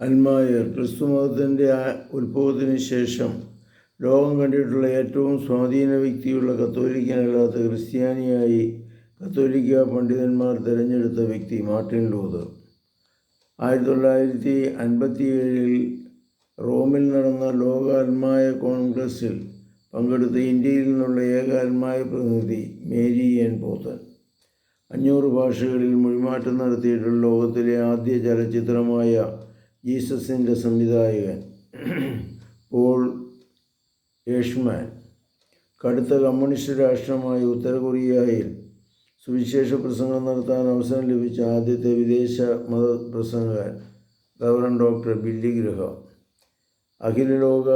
അൽമായർ ക്രിസ്തുമതത്തിന്റെ ഉത്ഭവത്തിന് ശേഷം ലോകം കണ്ടിട്ടുള്ള ഏറ്റവും സ്വാധീന വ്യക്തിയുള്ള കത്തോലിക്കനല്ലാത്ത ക്രിസ്ത്യാനിയായി കത്തോലിക്ക പണ്ഡിതന്മാർ തിരഞ്ഞെടുത്ത വ്യക്തി മാർട്ടിൻ ലൂതർ. ആയിരത്തി തൊള്ളായിരത്തി അൻപത്തി ഏഴിൽ റോമിൽ നടന്ന ലോക അൽമായ കോൺഗ്രസ്സിൽ പങ്കെടുത്ത ഇന്ത്യയിൽ നിന്നുള്ള ഏക അൽമായ പ്രതിനിധി മേരി എൻ പോത്തൻ. അഞ്ഞൂറ് ഭാഷകളിൽ മൊഴിമാറ്റം നടത്തിയിട്ടുള്ള ലോകത്തിലെ ആദ്യ ചലച്ചിത്രമായ ജീസസിന്റെ സംവിധായകൻ പോൾ ഏഷ്മാൻ കടുത്ത കമ്മ്യൂണിസ്റ്റ് രാഷ്ട്രമായ ഉത്തര കൊറിയയിൽ സുവിശേഷ പ്രസംഗം നടത്താൻ അവസരം ലഭിച്ച ആദ്യത്തെ വിദേശ മത പ്രസംഗകൻ ഗവർണർ ഡോക്ടർ ബില്ലി ഗ്രഹം. അഖില ലോക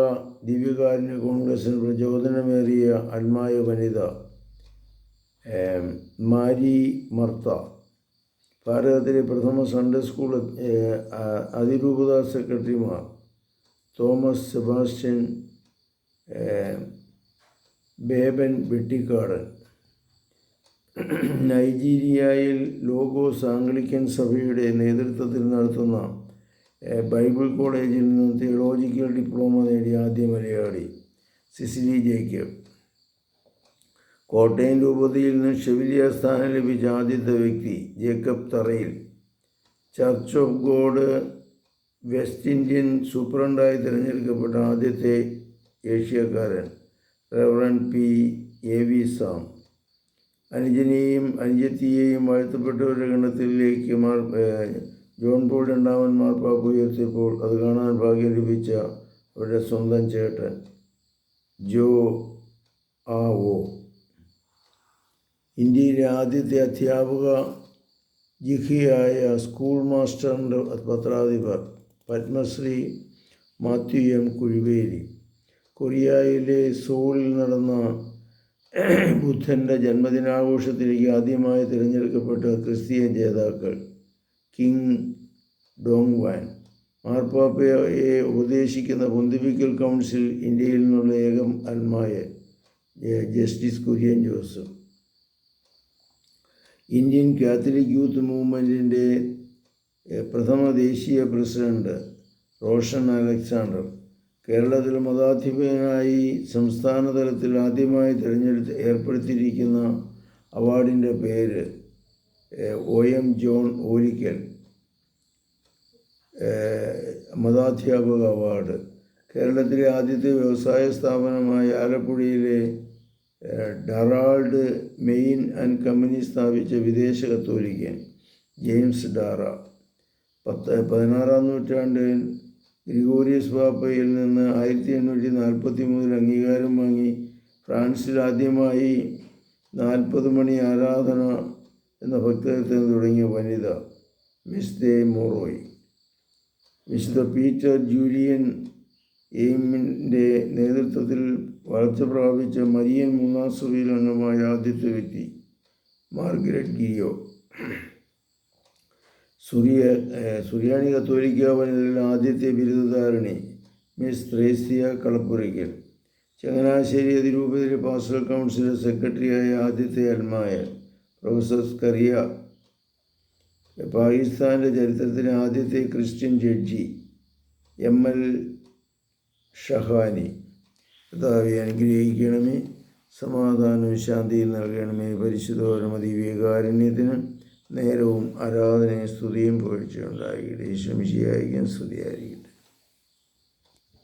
ദിവ്യകാരുണ്യ കോൺഗ്രസിന് പ്രചോദനമേറിയ അൽമായ വനിത മാരി മർത്ത. ഭാരതത്തിലെ പ്രഥമ സൺഡേ സ്കൂൾ അതിരൂപത സെക്രട്ടറിമാർ തോമസ് സെബാസ്റ്റ്യൻ ബേബൻ വെട്ടിക്കാടൻ. നൈജീരിയയിൽ ലോഗോസ് ആംഗ്ലിക്കൻ സഭയുടെ നേതൃത്വത്തിൽ നടത്തുന്ന ബൈബിൾ കോളേജിൽ നിന്ന് തിയോളജിക്കൽ ഡിപ്ലോമ നേടിയ ആദ്യ മലയാളി സിസിലി ജേക്കബ്. കോട്ടയം രൂപതയിൽ നിന്ന് ഷെവിലിയ സ്ഥാനം ലഭിച്ച ആദ്യത്തെ വ്യക്തി Jacob Tharayil. Church of God West Indian സൂപ്രണ്ടായി തിരഞ്ഞെടുക്കപ്പെട്ട ആദ്യത്തെ ഏഷ്യക്കാരൻ reverend P. A. V. Sam. അനുജനെയും അനുജത്തിയെയും വാഴ്ത്തപ്പെട്ടവരുടെ ഗണത്തിലേക്ക് ജോൺ പോൾ രണ്ടാമൻ മാർപ്പാപ്പ് ഉയർത്തിയപ്പോൾ അത് കാണാൻ ഭാഗ്യം ലഭിച്ച അവരുടെ സ്വന്തം ചേട്ടൻ ജോ ആ ഓ. ഇന്ത്യയിലെ ആദ്യത്തെ അധ്യാപക ജിഹിയായ സ്കൂൾ മാസ്റ്ററിന്റെ പത്രാധിപർ പത്മശ്രീ മാത്യു എം കുഴിവേലി കൊറിയയിലെ സോളിൽ നടന്ന ബുദ്ധന്റെ ജന്മദിനാഘോഷത്തിലേക്ക് ആദ്യമായി തിരഞ്ഞെടുക്കപ്പെട്ട ക്രിസ്തീയ ജേതാക്കൾ കിങ് ഡോങ് വാൻ മാർപ്പാപ്പയെ ഉപദേശിക്കുന്ന പൊന്തിപ്പിക്കൽ കൗൺസിൽ ഇന്ത്യയിൽ നിന്നുള്ള ഏകം അൽമായ justice Kurian Joseph. Indian Catholic youth മൂവ്മെന്റിന്റെ പ്രഥമ ദേശീയ പ്രസിഡന്റ് റോഷൻ അലക്സാണ്ടർ കേരളത്തിൽ മതാധിപനായി സംസ്ഥാന തലത്തിൽ ആദ്യമായി തിരഞ്ഞെടുത്ത് ഏർപ്പെടുത്തിയിരിക്കുന്ന അവാർഡിന്റെ പേര് ഒ എം ജോൺ ഓരിക്കൽ മതാധ്യാപക അവാർഡ്. കേരളത്തിലെ ആദ്യത്തെ വ്യവസായ സ്ഥാപനമായ ആലപ്പുഴയിലെ ഡറാൾഡ് മെയിൻ ആൻഡ് കമ്പനി സ്ഥാപിച്ച വിദേശ കത്തോലിക്കൻ ജെയിംസ് ഡാറ. പത്ത് പതിനാറാം നൂറ്റാണ്ടിൽ ഗ്രിഗോറിയസ് പാപ്പയിൽ നിന്ന് ആയിരത്തി എണ്ണൂറ്റി നാൽപ്പത്തി മൂന്നിൽ അംഗീകാരം വാങ്ങി ഫ്രാൻസിൽ ആദ്യമായി നാൽപ്പത് മണി ആരാധന എന്ന ഭക്തത്തിൽ തുടങ്ങിയ വനിത മിസ് ദേ മോറോയ്. വിശുദ്ധ പീറ്റർ ജൂലിയൻ എയിമിന്റെ നേതൃത്വത്തിൽ വളർച്ച പ്രാപിച്ച മരിയൻ മൂന്നാം സഭയിൽ അംഗമായ ആദ്യത്തെ വ്യക്തി മാർഗരറ്റ് ഗിയോ സുറിയ സുറിയാണി കത്തോലിക്ക വനിതയിൽ ആദ്യത്തെ ബിരുദധാരണി മിസ് ത്രേസ്യ കളപ്പുരയ്ക്കൽ. ചങ്ങനാശ്ശേരി അതിരൂപതയിലെ പാസ്റ്റൽ കൗൺസിൽ സെക്രട്ടറിയായ ആദ്യത്തെ അൽമായ പ്രൊഫസർ സ്കറിയ. പാകിസ്ഥാന്റെ ചരിത്രത്തിലെ ആദ്യത്തെ Christian judge M L Shahani. കർത്താവെ അനുഗ്രഹിക്കണമേ. സമാധാനവും ശാന്തിയും നൽകണമേ. പരിശുദ്ധോരമ ദിവ്യകാരുണ്യത്തിന് നേരവും ആരാധനയും സ്തുതിയും പുകഴ്ചയുണ്ടായിരിക്കട്ടെ ഈശ്വമിശിയായിരിക്കും സ്തുതിയായിരിക്കും.